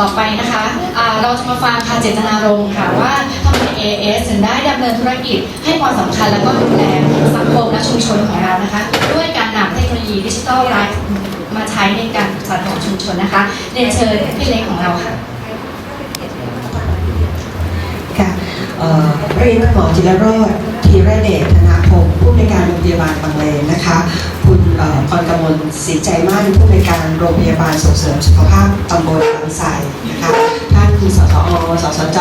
ต่อไปนะคะเราจะมาฟังค่ะเจตนารมณ์ค่ะว่าทำไม AS ถึงได้ดำเนินธุรกิจให้ความสำคัญและก็ดูแลสังคมและชุมชนของเรานะคะ ด้วยการนำเทคโนโลยีดิจิทัลไลฟ์มาใช้ในการสานของชุมชนนะคะเรียนเชิญพี่เล็กของเราค่ะค่ะเอ่เรียนคุณหมอจิรโรธ ธีระเดชธนาพงศ์ผู้ในการโรงพยาบาลบางเลนนะคะ คุณอ่อกรกมลศรีใจมั่นผู้ในการโรงพยาบาลส่งเสริมสุขภาพตำบลบางไทรนะคะท่านสสอสสจ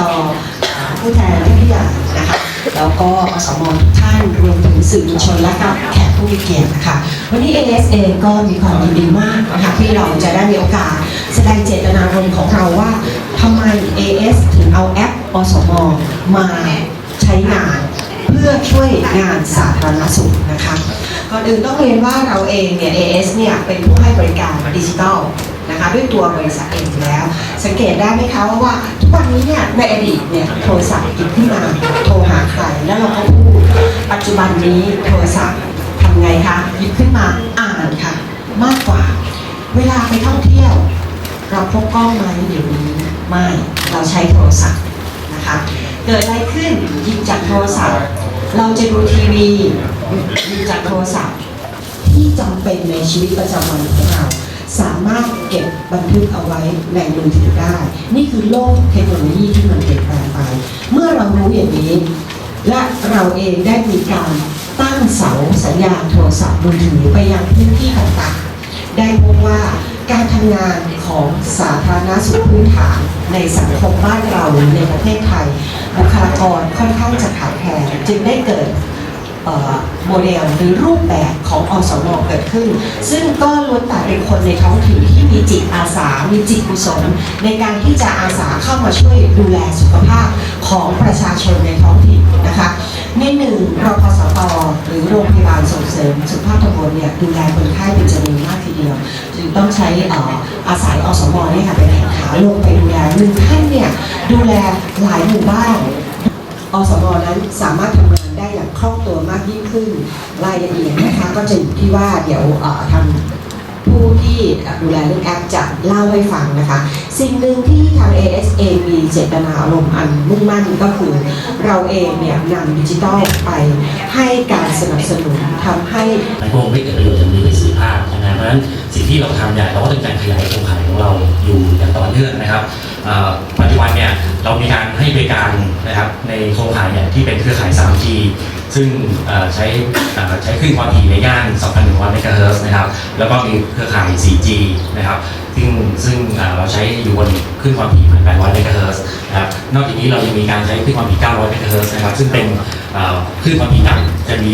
ผู้แทนและผู้ใหญ่นะคะแล้วก็อสมทุกท่านรวมถึงสื่อมวลชนและก็แขกผู้มีเกียรตินะคะวันนี้ AS เองก็มีความยินดีมากนะคะที่เราจะได้มีโอกาสแสดงเจตนารมณ์ของเราว่าทำไม AS ถึงเอาแอปอสมมาใช้งาน เพื่อช่วยงานสาธารณสุขนะคะก่อนอื่นต้องเรียนว่าเราเองเนี่ย AS เนี่ยเป็นผู้ให้บริการดิจิทัลนะคะด้วยตัวบริษัทเองแล้ว สังเกตได้ไหมคะว่าทุกวันนี้เนี่ยในอดีตเนี่ยโทรศัพท์หยิบขึ้นมาโทรหาใครแล้วเราก็พูดปัจจุบันนี้โทรศัพท์ทำไงคะหยิบขึ้นมาอ่านค่ะ มากกว่า เวลาไปท่องเที่ยว เราพกกล้องไหมเดี๋ยวนี้ไม่เราใช้โทรศัพท์นะคะ เกิดอะไรขึ้นหยิบจากโทรศัพท์ เราจะดูทีวีหยิบจากโทรศัพท์ ที่จำเป็นในชีวิตประจำวันของเราสามารถเก็บบันทึกเอาไว้ในมือถือได้ นี่คือโลกเทคโนโลยีที่มันเปลี่ยนแปลงไป เมื่อเรารู้อย่างนี้ และเราเองได้มีการตั้งเสาสัญญาณโทรศัพท์มือถือไปยังพื้นที่ต่างๆได้พบว่าการทำงาน ของสาธารณสุขพื้นฐานในสังคมบ้านเราในประเทศไทย บุคลากรค่อนข้างจะขาดแคลนจึงได้เกิดโมเดลหรือรูปแบบของอสมเกิดขึ้น ซึ่งก็ล้วนแต่เป็นคนในท้องถิ่นที่มีจิตอาสา มีจิตกุศล ในการที่จะอาสาเข้ามาช่วยดูแลสุขภาพของประชาชนในท้องถิ่น นะคะในหนึ่งรพสตหรือโรงพยาบาลส่งเสริมสุขภาพตำบลเนี่ยดูแลคนไข้เป็นจำนวนมากทีเดียวจึงต้องใช้ออาศัยอสมเนี่ยค่ะเป็นแขนขาลงไปดูแลหนึ่งท่านเนี่ยดูแลหลายหมู่บ้านอสมนั้นสามารถทำงานได้อย่างคล่องตัวมากยิ่งขึ้นรายละเอียดนะคะก็จะอยู่ที่ว่าเดี๋ยวทาง ผู้ที่ดูแลเรื่องแอปจะเล่าให้ฟังนะคะ สิ่งหนึ่งที่ทาง ASA มีเจตนาอารมณ์อันมุ่งมั่นก็คือ เราเองเนี่ยนำดิจิทัลไปให้การสนับสนุนทำให้มันคงไม่เกิดประโยชน์จากมีปสิทธิภาพนะเพราะฉะนั้นสิ่งที่เราทำเนี่ยเราก็ต้องการขยายโครงข่ายของเราอยู่อย่างต่อเนื่องนะครับปัจจุบันเนี่ยเรามีการให้บริการนะครับในโครงข่ายเนี่ยที่เป็นเครือข่าย 3G ซึ่งใช้ใช้คลื่นความถี่ในย่าน 2,100 เมกะเฮิรตซ์นะครับ แล้วก็มีเครือข่าย 4G นะครับ ซึ่งซึ่งเราใช้อยู่บนคลื่นความถี่ 1,800 เมกะเฮิรตซ์นะครับ นอกจากนี้เรายังมีการใช้คลื่นความถี่ 900 เมกะเฮิรตซ์นะครับ ซึ่งเป็นคลื่นความถี่ต่ำจะมี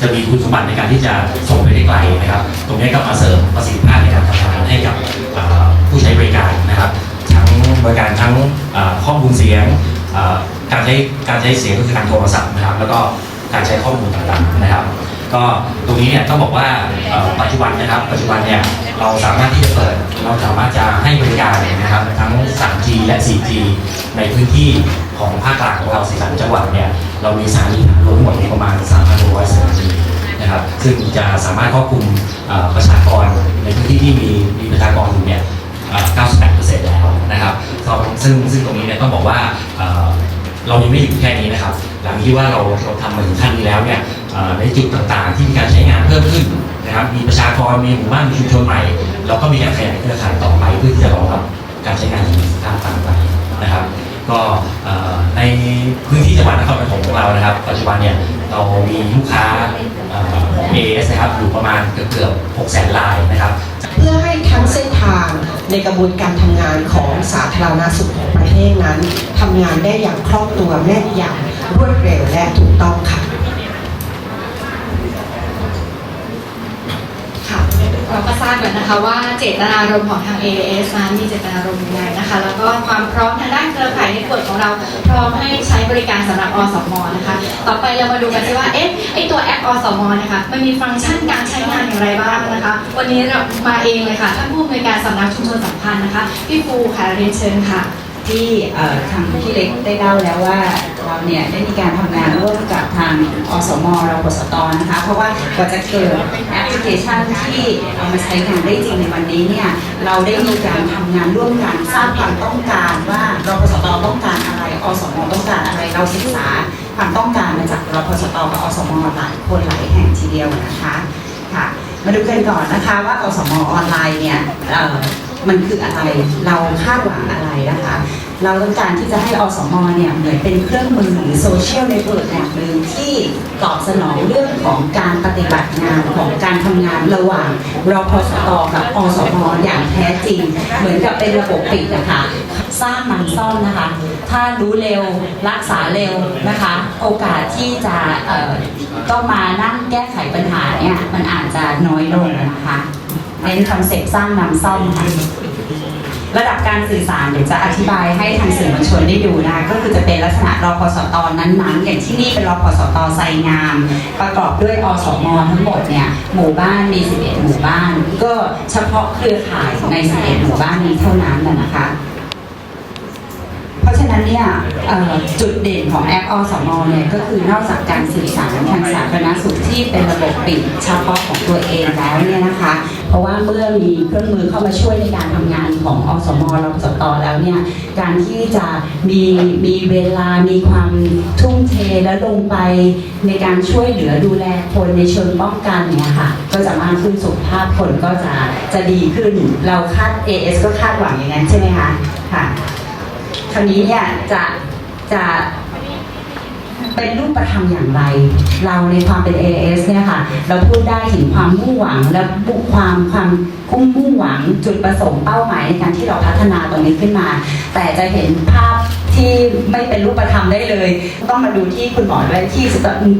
จะมีคุณสมบัติในการที่จะส่งไปได้ไกลนะครับ ตรงนี้ก็มาเสริมประสิทธิภาพในการทำงานให้กับผู้ใช้บริการนะครับ ทั้งบริการทั้งข้อมูลเสียงการใช้การใช้เสียงก็คือการโทรศัพท์นะครับ แล้วก็ การใช้ข้อมูลต่างๆนะครับ ก็ตรงนี้เนี่ยต้องบอกว่าปัจจุบันนะครับ ปัจจุบันเนี่ยเราสามารถที่จะเปิด เราสามารถจะให้บริการนะครับทั้ง 3G และ 4G ในพื้นที่ของภาคกลางของเรา13จังหวัดเนี่ยเรามีสถานีรวมทั้งหมดประมาณ3,600สถานีนะครับซึ่งจะสามารถครอบคลุมประชากรในพื้นที่ที่มีมีประชากรอยู่เนี่ย98%แล้วนะครับซึ่งซึ่งตรงนี้เนี่ยต้องบอกว่าเอ่อเรายังไม่หยุดแค่นี้นะครับ หลังที่ว่าเราเราทำมาถึงขั้นนี้แล้วเนี่ยในจุดต่างๆ ที่มีการใช้งานเพิ่มขึ้นนะครับมีประชากรมีหมู่บ้านมีชุมชนใหม่เราก็มีการขยายเครือข่ายต่อไปเพื่อที่จะรองรับการใช้งานของสินค้าต่างไปนะครับ ก็ในพื้นที่จังหวัดนครปฐมของเรานะครับ ปัจจุบันเนี่ยเรามีลูกค้าเอ่อของ AS นะครับอยู่ประมาณเกือบเกือบ6แสนรายนะครับ เพื่อให้ทั้งเส้นทางในกระบวนการทำงานของสาธารณสุขของประเทศนั้นทำงานได้อย่างคล่องตัวแม่นยำ รวดเร็วและถูกต้องค่ะค่ะเราก็ทราบกันนะคะว่าเจตนารมณ์ของทาง AAS นั้นมีเจตนารมณ์ยังไงนะคะ แล้วก็ความพร้อมทางด้านเครือข่ายในเปิดของเราพร้อมให้ใช้บริการสำหรับอสมนะคะ ต่อไปเรามาดูกันสิว่าเอ๊ะไอตัวแอปอสมนะคะมันมีฟังก์ชันการใช้งานอย่างไรบ้างนะคะ วันนี้เรามาเองเลยค่ะท่านผู้อำนวยการสำนักชุมชนสัมพันธ์นะคะพี่ฟูค่ะเรียนเชิญค่ะ ที่ทางพี่เล็กได้เล่าแล้วว่าเราเนี่ยได้มีการทำงานร่วมกับทางอสมเราปสตนะคะ เพราะว่ากว่าจะเกิดแอปพลิเคชันที่เอามาใช้งานได้จริงในวันนี้เนี่ยเราได้มีการทำงานร่วมกันสร้างความต้องการว่ารปสตต้องการอะไรอสมต้องการอะไรเราศึกษาความต้องการมาจากรปสตกับอสมหลายคนหลายแห่งทีเดียวนะคะค่ะมาดูกันก่อนนะคะว่าอสมออนไลน์เนี่ย มันคืออะไร เราคาดหวังอะไรนะคะ เราต้องการที่จะให้อสมเนี่ยเหมือนเป็นเครื่องมือหรือโซเชียลเน็ตเวิร์กอย่างหนึ่งที่ตอบสนองเรื่องของการปฏิบัติงานของการทำงานระหว่างรอพสตกับอสมอย่างแท้จริง เหมือนกับเป็นระบบปิดอะคะสร้างมันซ่อมนะคะ ถ้ารู้เร็วรักษาเร็วนะคะ โอกาสที่จะต้องมานั่งแก้ไขปัญหาเนี่ยมันอาจจะน้อยลงนะคะ เน้นคอนเซ็ปต์สร้างนำซ่อมค่ะระดับการสื่อสารเดี๋ยวจะอธิบายให้ทางสื่อมวลชนได้ดูนะคะก็คือจะเป็นลักษณะรพสตนั้นๆ อย่างที่นี่เป็นรพสตไซงาม ประกอบด้วยอสมทั้งหมดเนี่ยหมู่บ้านมี 11 หมู่บ้าน ก็เฉพาะเครือข่ายใน 11 หมู่บ้านนี้เท่านั้นน่ะนะคะเพราะฉะ นั้นเนี่ยจุดเด่นของแอปอสมเนี่ยก็คือนอกจากการสื่อสารทางสาธารณสุขที่เป็นระบบปิดเฉพาะของตัวเองแล้วเนี่ยนะคะ เพราะว่าเมื่อมีเครื่องมือเข้ามาช่วยในการทำงานของอสมรสตแล้วเนี่ยการที่จะมีมีเวลามีความทุ่มเทและลงไปในการช่วยเหลือดูแลคนในเชิงป้องกันเนี่ยค่ะก็จะมากขึ้นสุขภาพคนก็จะจะดีขึ้นเราคาด AS ก็คาดหวังอย่างนั้นใช่ไหมคะค่ะ คราวนี้เนี่ยจะจะเป็นรูปธรรมอย่างไร เราในความเป็น AS เนี่ยค่ะ เราพูดได้ถึงความมุ่งหวังและบุความความกุ้งมุ่งหวังจุดประสงค์เป้าหมายในการที่เราพัฒนาตรงนี้ขึ้นมา แต่จะเห็นภาพที่ไม่เป็นรูปธรรมได้เลย ต้องมาดูที่คุณหมอด้วยที่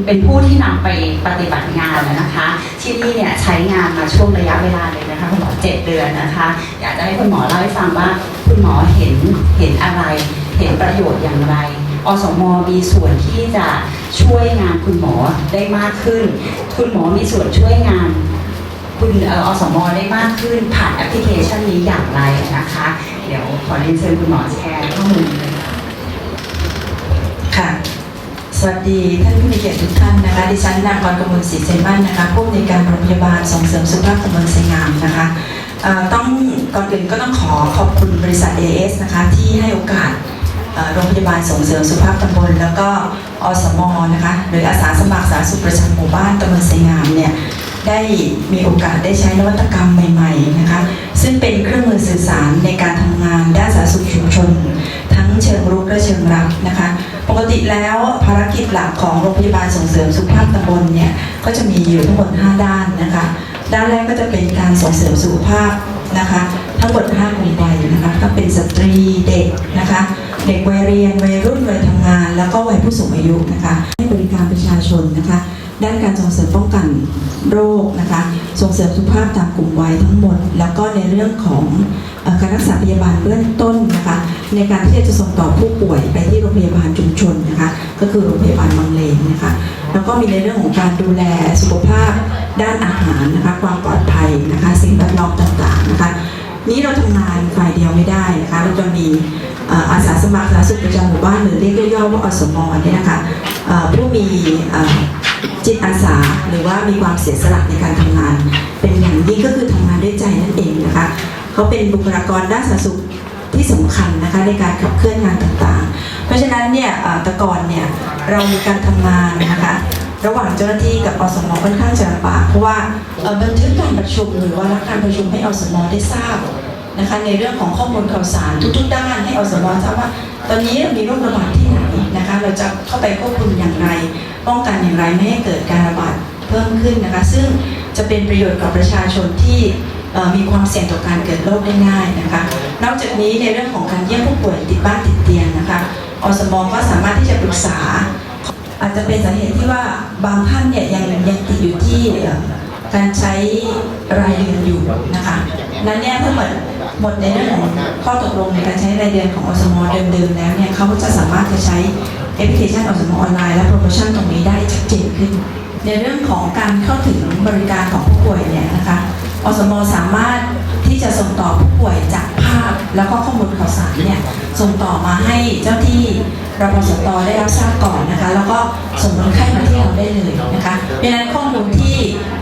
เป็นผู้ที่นำไปปฏิบัติงานแล้วนะคะ ที่นี่เนี่ยใช้งานมาช่วงระยะเวลาเลย นะคะคุณหมอเจ็ดเดือนนะคะ อยากจะให้คุณหมอเล่าให้ฟังว่าคุณหมอเห็นเห็นอะไร เห็นประโยชน์อย่างไรอสมมีส่วนที่จะช่วยงานคุณหมอได้มากขึ้น คุณหมอมีส่วนช่วยงานคุณออสมได้มากขึ้น ผ่านแอปพลิเคชันนี้อย่างไรนะคะ เดี๋ยวขอเรียนเชิญคุณหมอแชร์ข้อมูลเลยค่ะ วัสดีท่านผู้มีเกียรติทุกท่านนะคะ ดิฉันนางกรกมลศรีเซนมั่นนะคะผู้อำนวยการโรงพยาบาลส่งเสริมสุขภาพตำบลไสงามนะคะต้องก่อนอื่นก็ต้องขอขอบคุณบริษัท AS นะคะที่ให้โอกาสโรงพยาบาลส่งเสริมสุขภาพตำบล แล้วก็อสมนะคะหรืออาสาสมัครสาธารณสุขประจำหมู่บ้านตำบลไสงามเนี่ยได้มีโอกาสได้ใช้นวัตกรรมใหม่ๆนะคะซึ่งเป็นเครื่องมือสื่อสารในการทำงานด้านสาธารณสุขชุมชน ทั้งเชิงรุกและเชิงรับนะคะ กติแล้วภารกิจหลักของโรงพยาบาลส่งเสริมสุขภาพตำบลเนี่ยก็จะมีอยู่ทั้งหมด 5 ด้านนะคะ ด้านแรกก็จะเป็นการส่งเสริมสุขภาพนะคะทั้งหมด5กลุ่มวัยนะคะก็เป็นสตรีเด็กนะคะเด็กวัยเรียนวัยรุ่นวัยทำงาน แล้วก็วัยผู้สูงอายุนะคะให้บริการประชาชนนะคะ ด้านการส่งเสริมป้องกันโรคนะคะส่งเสริมสุขภาพตามกลุ่มวัยทั้งหมด แล้วก็ในเรื่องของการรักษาพยาบาลเบื้องต้นนะคะในการที่จะส่งต่อผู้ป่วยไปที่โรงพยาบาลชุมชนนะคะก็คือโรงพยาบาลบางเลนนะคะแล้วก็มีในเรื่องของการดูแลสุขภาพด้านอาหารนะคะความปลอดภัยนะคะสิ่งแวดล้อมต่างๆนะคะนี้เราทำงานฝ่ายเดียวไม่ได้นะคะเราจะมีอาสาสมัครสาธารณสุขประจำหมู่บ้านหรือเรียกย่อๆว่าอสมเนี่ยนะคะผู้มี จิตอาสาหรือว่ามีความเสียสละในการทำงาน เป็นอย่างยิ่งก็คือทำงานด้วยใจนั่นเองนะคะเขาเป็นบุคลากรด้านสาธารณสุขที่สำคัญนะคะในการขับเคลื่อนงานต่างๆ เพราะฉะนั้นเนี่ยแต่ก่อนเนี่ยเรามีการทำงานนะคะระหว่างเจ้าหน้าที่กับอสมค่อนข้างจะลำบากเพราะว่าบันทึกการประชุมหรือว่ารับการประชุมให้อสมได้ทราบนะคะในเรื่องของข้อมูลข่าวสารทุกๆด้านให้อสมทราบว่า ตอนนี้มีโรคระบาดที่ นะคะ เราจะเข้าไปควบคุมอย่างไร ป้องกันอย่างไรไม่ให้เกิดการระบาดเพิ่มขึ้นนะคะ ซึ่งจะเป็นประโยชน์กับประชาชนที่มีความเสี่ยงต่อการเกิดโรคได้ง่ายนะคะ นอกจากนี้ในเรื่องของการเยี่ยมผู้ป่วยติดบ้านติดเตียงนะคะอสมก็สามารถที่จะปรึกษา อาจจะเป็นสาเหตุที่ว่าบางท่านเนี่ยยังยังติดอยู่ที่การใช้รายเดือนอยู่นะคะนั้นเนี่ยเพื่อหมด หมดในเรื่องของข้อตกลงในการใช้รายเดือนของอสมเดิมๆแล้วเนี่ยเขาจะสามารถจะใช้แอปพลิเคชันอสมออนไลน์และโปรโมชั่นตรงนี้ได้ชัดเจนขึ้น ในเรื่องของการเข้าถึงบริการของผู้ป่วยเนี่ยนะคะอสมสามารถที่จะส่งต่อผู้ป่วยจากภาพแล้วก็ข้อมูลข่าวสารเนี่ยส่งต่อมาให้เจ้าที่รพสตได้รับทราบก่อนนะคะ แล้วก็ส่งคนไข้มาที่เราได้เลยนะคะเพราะฉะนั้นข้อมูลที่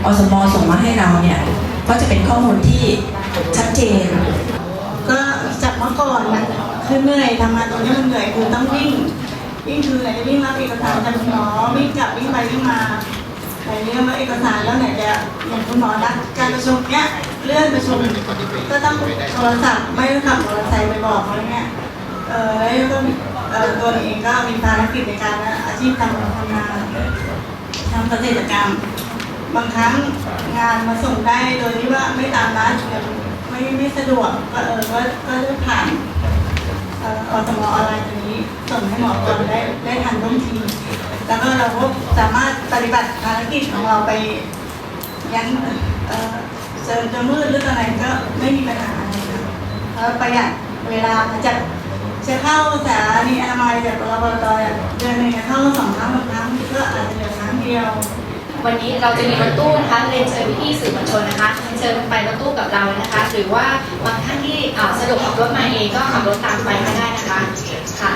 อสมส่งมาให้เราเนี่ย ก็จะเป็นข้อมูลที่ชัดเจน ก็จากเมื่อก่อนมันคือเหนื่อยทำงานตรงนี้มันเหนื่อยคือต้องวิ่งวิ่งคือไหนวิ่งรับเอกสารจากคุณหมอวิ่งกลับวิ่งไปวิ่งมาไหนเรื่องมาเอกสารแล้วไหนจะอย่างคุณหมอนัดการประชุมเนี้ยเลื่อนประชุมก็ต้องโทรศัพท์ไม่ได้ขับมอเตอร์ไซค์ไปบอกเขาเนี้ยเออแล้วก็เออตัวเองก็มีภารกิจในการอาชีพทำทำงานทำเกษตรกรรม บางครั้งงานมาส่งได้โดยที่ว่าไม่ตามนัดไม่ไม่สะดวกก็เออก็ก็ได้ผ่านเอ่อสมอออนไลน์ตัวนี้ส่งให้หมอก่อนได้ได้ทันท่วงที แล้วก็เราก็สามารถปฏิบัติภารกิจของเราไปยันเออจอจะมืดหรืออะไรก็ไม่มีปัญหาอะไรค่ะประหยัดเวลาจากจะเข้าสถานีอนามัยจากรพตเดือนหนึ่งเข้าสองครั้งบางครั้งก็อาจจะเหลือครั้งเดียว วันนี้เราจะมีรถตู้นะคะเรียนเชิญพี่สื่อมวลชนนะคะเชิญไปรถตู้กับเรานะคะ หรือว่าบางท่านที่สะดวกขับรถมาเองก็ขับรถตามไปก็ได้นะคะค่ะ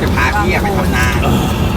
จะพาพี่ไปทำนามา